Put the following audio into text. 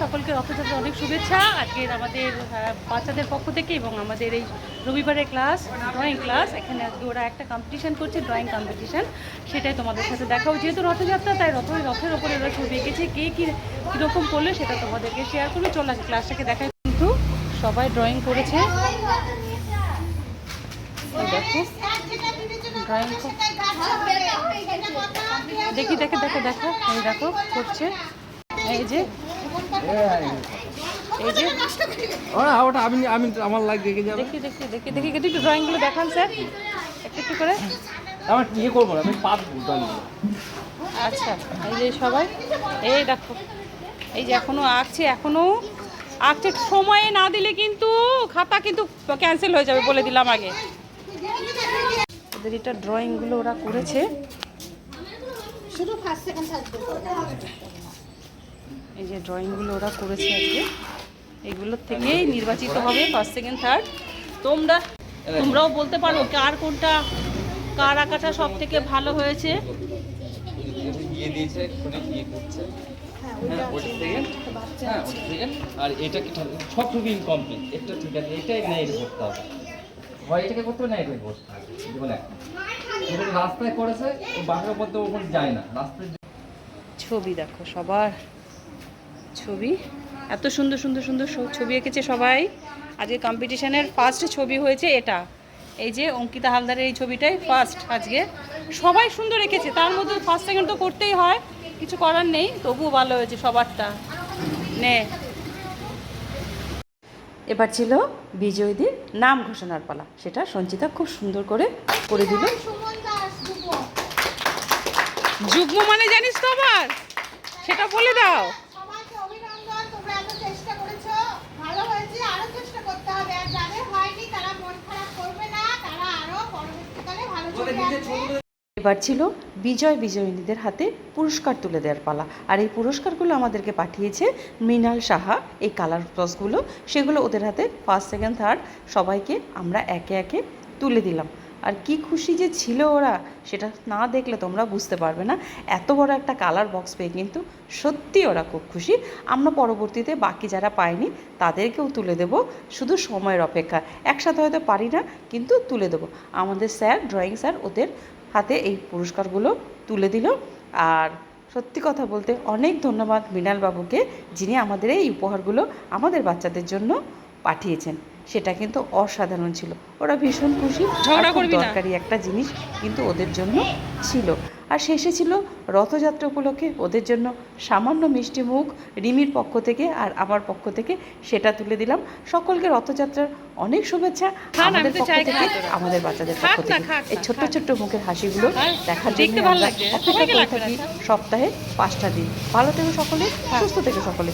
সকলকে রথযাত্রা অনেক শুভেচ্ছা। আজকের আমাদের বাচ্চাদের পক্ষ থেকে এবং আমাদের এই রবিবারের ক্লাস ড্রয়িং ক্লাস এখানে আজকে ওরা একটা কম্পিটিশান করছে ড্রয়িং কম্পিটিশান সেটাই তোমাদের সাথে দেখাও যেহেতু রথযাত্রা, তাই রথ রথের ওপরে ওরা ছবি এঁকেছে, কে কী, কীরকম করল সেটা তোমাদেরকে শেয়ার করে চলে আসে ক্লাসটাকে দেখায় কিন্তু সবাই ড্রয়িং করেছে। দেখো ড্রয়িং দেখি, দেখে, দেখো দেখো। এই দেখো, করছে। এই যে এই যে ওটা আমি আমি আমার লাগ দেখে যাবে। দেখি দেখি দেখি দেখি একটু ড্রয়িংগুলো দেখান স্যার। একটু একটু করে। আমার ইয়ে করব আমি পাত আচ্ছা এই যে সবাই এই দেখো এই যে এখনও আঁকছে এখনও আঁকছে সময়ে না দিলে কিন্তু খাতা কিন্তু ক্যান্সেল হয়ে যাবে বলে দিলাম আগে। ওদের এটা ড্রয়িংগুলো ওরা করেছে। শুধু ফার্স্ট সেকেন্ড থার্ড এই যে ড্রয়িংগুলো ওরা করেছে আজকে এগুলোর থেকেই নির্বাচিত হবে ফার্স্ট সেকেন্ড থার্ড তোমরা তোমরাও বলতে পারো কার কোনটা কার আঁকাটা সব থেকে ভালো হয়েছে। হ্যাঁ হ্যাঁ ওটা থেকে আর এটা কি সব ছবি ইনকমপ্লিট এটা ঠিক আছে এটাই না এটা করতে হবে। হয় এটাকে করতে হবে না এটাকে করতে হবে। দেখুন রাস্তায় করেছে ও মধ্যে ওখানে যায় না। রাস্তায় ছবি দেখো সবার। ছবি। এত সুন্দর সুন্দর সুন্দর ছবি এঁকেছে সবাই। আজকে কম্পিটিশনের ফার্স্ট ছবি হয়েছে এটা। এই যে অঙ্কিতা হালদারের এই ছবিটাই ফার্স্ট আজকে। সবাই সুন্দর এঁকেছে তার মধ্যে ফার্স্ট সেকেন্ড তো করতেই হয় কিছু করার নেই তবুও ভালো হয়েছে সবারটা। নে। এবার ছিল বিজয়ীদের নাম ঘোষণার পালা। সেটা সঞ্চিতা খুব সুন্দর করে করে দিল। যুগ্ম মানে জানিস তো আবার? সেটা বলে দাও সবাইকে অভিনন্দন তোমরা এত চেষ্টা করেছ ভালো হয়েছে আরও চেষ্টা করতে হবে আর যাদের হয়নি তারা মন খারাপ করবে না তারা আরও পরবর্তীকালে ভালো ছবি আঁকবে এবার ছিল বিজয় বিজয়িনীদের হাতে পুরস্কার তুলে দেওয়ার পালা। আর এই পুরস্কারগুলো আমাদেরকে পাঠিয়েছে মৃণাল সাহা। এই কালার ক্রসগুলো সেগুলো ওদের হাতে ফার্স্ট সেকেন্ড থার্ড সবাইকে আমরা একে একে তুলে দিলাম। আর কি খুশি যে ছিল ওরা, সেটা না দেখলে তোমরা বুঝতে পারবে না। এত বড় একটা কালার বক্স পেয়ে কিন্তু সত্যি ওরা খুব খুশি। আমরা পরবর্তীতে বাকি যারা পাইনি, তাদেরকেও তুলে দেব শুধু সময়ের অপেক্ষা। একসাথে হয়তো পারি না, কিন্তু তুলে দেবো। আমাদের স্যার ড্রয়িং স্যার ওদের হাতে এই পুরস্কারগুলো তুলে দিল। আর সত্যি কথা বলতে অনেক ধন্যবাদ মৃণাল বাবুকে যিনি আমাদের এই উপহারগুলো আমাদের বাচ্চাদের জন্য পাঠিয়েছেন। সেটা কিন্তু অসাধারণ ছিল। ওরা ভীষণ খুশি দরকারি একটা জিনিস কিন্তু ওদের জন্য ছিল। আর শেষে ছিল রথযাত্রা উপলক্ষে ওদের জন্য সামান্য মিষ্টি মুখ রিমির পক্ষ থেকে আর আমার পক্ষ থেকে সেটা তুলে দিলাম। সকলকে রথযাত্রার অনেক শুভেচ্ছা আমাদের পক্ষ থেকে আমাদের বাচ্চাদের পক্ষ থেকে। এই ছোট্ট ছোট্ট মুখের হাসিগুলো দেখার জন্য আমরা অপেক্ষা করে থাকি সপ্তাহে পাঁচটা দিন। ভালো থেকো সকলে সুস্থ থেকে সকলে।